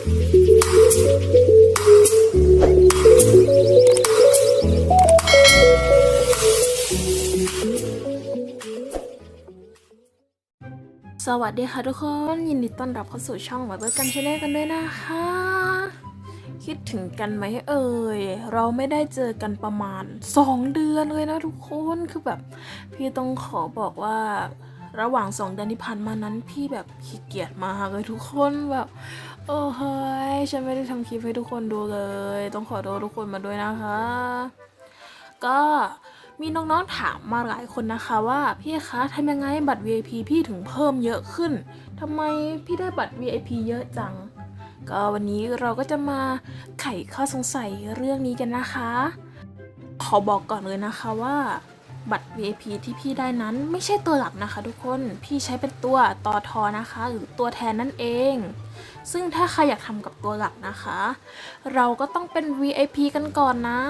สวัสดีค่ะทุกคน ยินดีต้อนรับเข้าสู่ช่องไวเบอร์กันชแนลกันด้วยนะคะ คิดถึงกันไหมเอ่ย เราไม่ได้เจอกันประมาณ 2 เดือนเลยนะทุกคนคือแบบ พี่ต้องขอบอกว่า ระหว่าง2เดือนที่ผ่านมานั้นพี่แบบขี้เกียจมากเลยทุกคนแบบโอ้เฮ้ยฉันไม่ได้ทำคลิปให้ทุกคนดูเลย ต้องขอโทษทุกคนมาด้วยนะคะ ก็มีน้องๆถามมาหลายคนนะคะว่าพี่คะทำยังไงบัตร VIP พี่ถึงเพิ่มเยอะขึ้นทำไมพี่ได้บัตร VIP เยอะจัง ก็วันนี้เราก็จะมาไขข้อสงสัยเรื่องนี้กันนะคะ ขอบอกก่อนเลยนะคะว่า บัตร VIP ที่พี่ได้นั้นไม่ใช่ตัวหลักนะคะทุกคน พี่ใช้เป็นตัวต่อทอนะคะ หรือตัวแทนนั่นเอง ซึ่งถ้าใครอยากทำกับตัวหลักนะคะ เราก็ต้องเป็น VIP กันก่อนนะ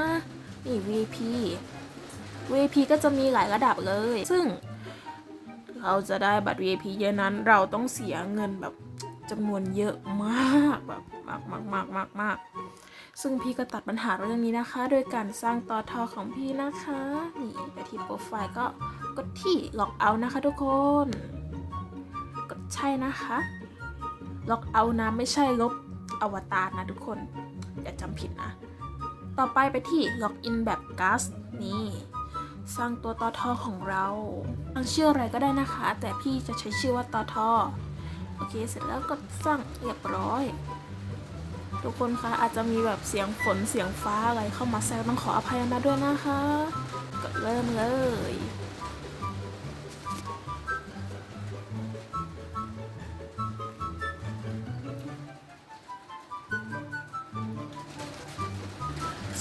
นี่ VIP VIP ก็จะมีหลายระดับเลย ซึ่ง เราจะได้บัตร VIP เยอะนั้น เราต้องเสียเงินแบบจำนวนเยอะมากแบบมากมากมากมากมาก ซึ่งพี่ก็ตัดปัญหาเรื่องนี้นะคะ โดยการสร้างต่อทอของพี่นะคะนี่ไปที่โปรไฟล์ก็กดที่ล็อกเอานะคะทุกคน กดใช่นะคะล็อกเอานะไม่ใช่ลบอวตารนะทุกคน อย่าจำผิดนะ ต่อไปไปที่ล็อกอินแบบกัสนี่สร้างตัวตอทอของเราตั้งชื่ออะไรก็ได้นะคะ แต่พี่จะใช้ชื่อว่าตอทอโอเค เสร็จแล้วก็สร้างเรียบร้อย ทุกคนคะอาจจะมีแบบเสียงฝนเสียงฟ้าอะไรเข้ามาแซวต้องขออภัยมาด้วยนะคะก็เริ่มเลย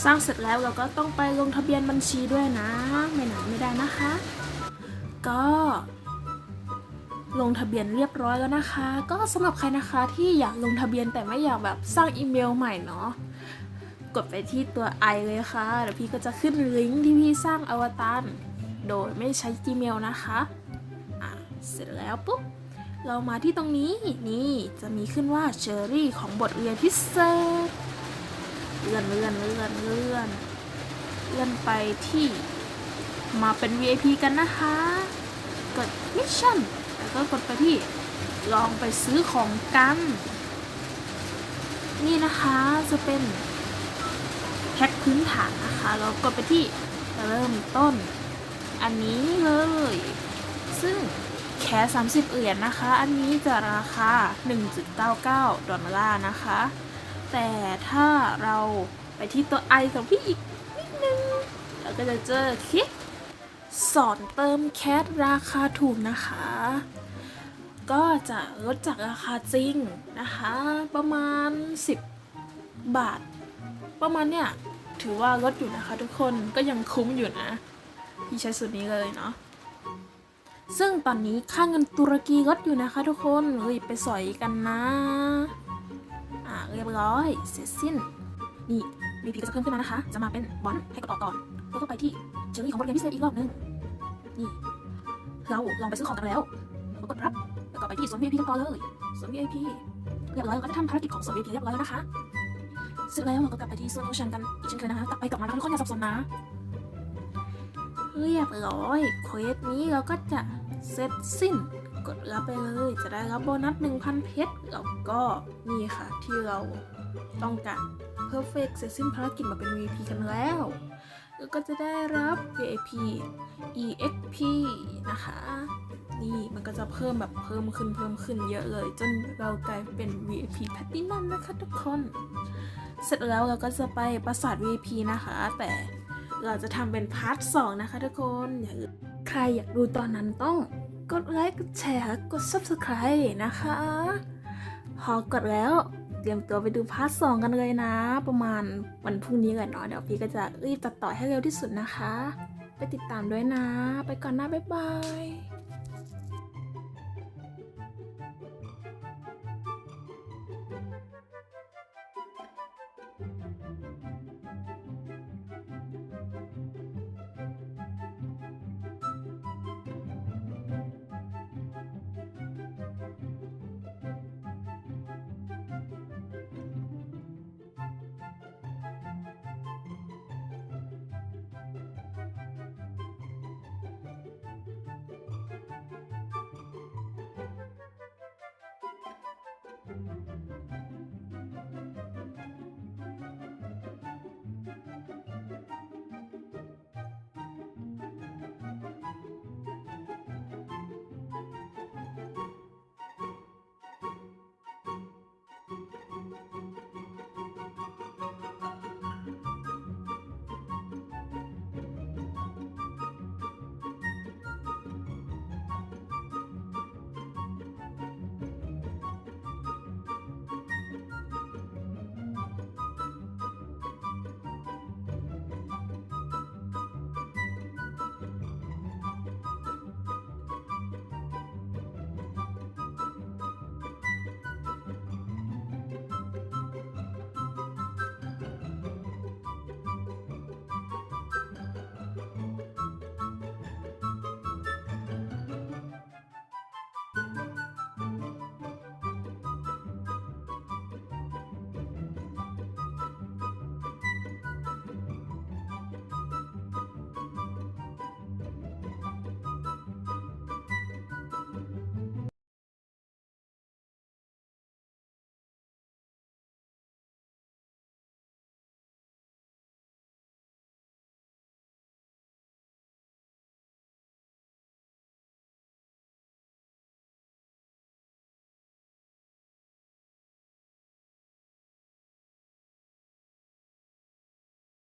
สร้างเสร็จแล้วเราก็ต้องไปลงทะเบียนบัญชีด้วยนะ ไม่หนาไม่ได้นะคะ ก็ ลงทะเบียนเรียบร้อยแล้วนะคะ ก็สำหรับใครนะคะที่อยากลงทะเบียนแต่ไม่อยากแบบสร้างอีเมลใหม่เนาะกดไปที่ตัว i เลยค่ะเดี๋ยวพี่ก็จะขึ้นลิงก์ที่พี่สร้างอวตารโดยไม่ใช้ Gmail นะคะอะเสร็จแล้วปุ๊บเรามาที่ตรงนี้นี่จะมีขึ้นว่าเชอรี่ของบทเรียนพิเศษเลื่อนเลื่อนเลื่อนเลื่อนเลื่อนไปที่มาเป็น VIP กันนะคะ กดมิชชั่น แล้วก็กดไปที่ลองไปซื้อของกัน นี่นะคะจะเป็นแพ็คพื้นฐานนะคะแล้วกดไปที่เริ่มต้น อันนี้เลย ซึ่งแค่30 เหรียญนะคะ อันนี้จะราคา 1.99 ดอลลาร์นะคะ แต่ถ้าเราไปที่ตัว i ของพี่อีกนิดนึง เราก็จะเจอคลิป สอนเติมแคสราคาถูกนะคะ ก็จะลดจากราคาจริงนะคะ ประมาณ 10 บาท ประมาณเนี่ย ถือว่าลดอยู่นะคะทุกคนก็ยังคุ้มอยู่นะพี่ใช้สูตรนี้เลยเนาะซึ่งตอนนี้ค่าเงินตุรกีลดอยู่นะคะทุกคนรีบไปสอยกันนะ อ่าเรียบร้อย เสร็จสิ้น นี่ VP ก็จะเพิ่มขึ้นมานะคะ จะมาเป็นบอลให้กดออกก่อน แล้วก็ไปที่เชอรี่ของบทเรียนพิเศษอีกรอบนึง นี่ เราลองไปซื้อของกันแล้วแล้วกดรับ แล้วก็ไปที่สวน VIP กันต่อเลยสวน VIP เรียบร้อยเราก็จะทำภารกิจของสวน VIP เรียบร้อยแล้วนะคะเสร็จแล้วเราก็กลับไปที่ส่วนโอชันกันอีกเช่นเคยนะคะกลับไปกลับมาแล้วทุกคนอย่าสับสนนะเรียบร้อยเควสนี้เราก็จะเสร็จสิ้น กดรับไปเลย จะได้รับโบนัส 1,000 เพชรแล้วก็นี่ค่ะที่เราต้องการ Perfect เสร็จสิ้นภารกิจมาเป็น VP กันแล้ว ก็จะได้รับ VIP EXP นะคะ นี่มันก็จะเพิ่มแบบเพิ่มขึ้นเพิ่มขึ้นเยอะเลย จนเรากลายเป็น VIP Platinum นะคะทุกคน เสร็จแล้วเราก็จะไปปราสาท VIP นะคะ แต่เราจะทำเป็นพาร์ท2นะคะทุกคนอย่าลืมใครอยากดูตอนนั้นต้องกดไลค์ กดแชร์ กด Subscribe นะคะ พอกดแล้ว เตรียมตัวไปดูพาร์ทสองกันเลยนะ ประมาณวันพรุ่งนี้กันเนาะเดี๋ยวพี่ก็จะรีบตัดต่อให้เร็วที่สุดนะคะ ไปติดตามด้วยนะ ไปก่อนนะบ๊ายบาย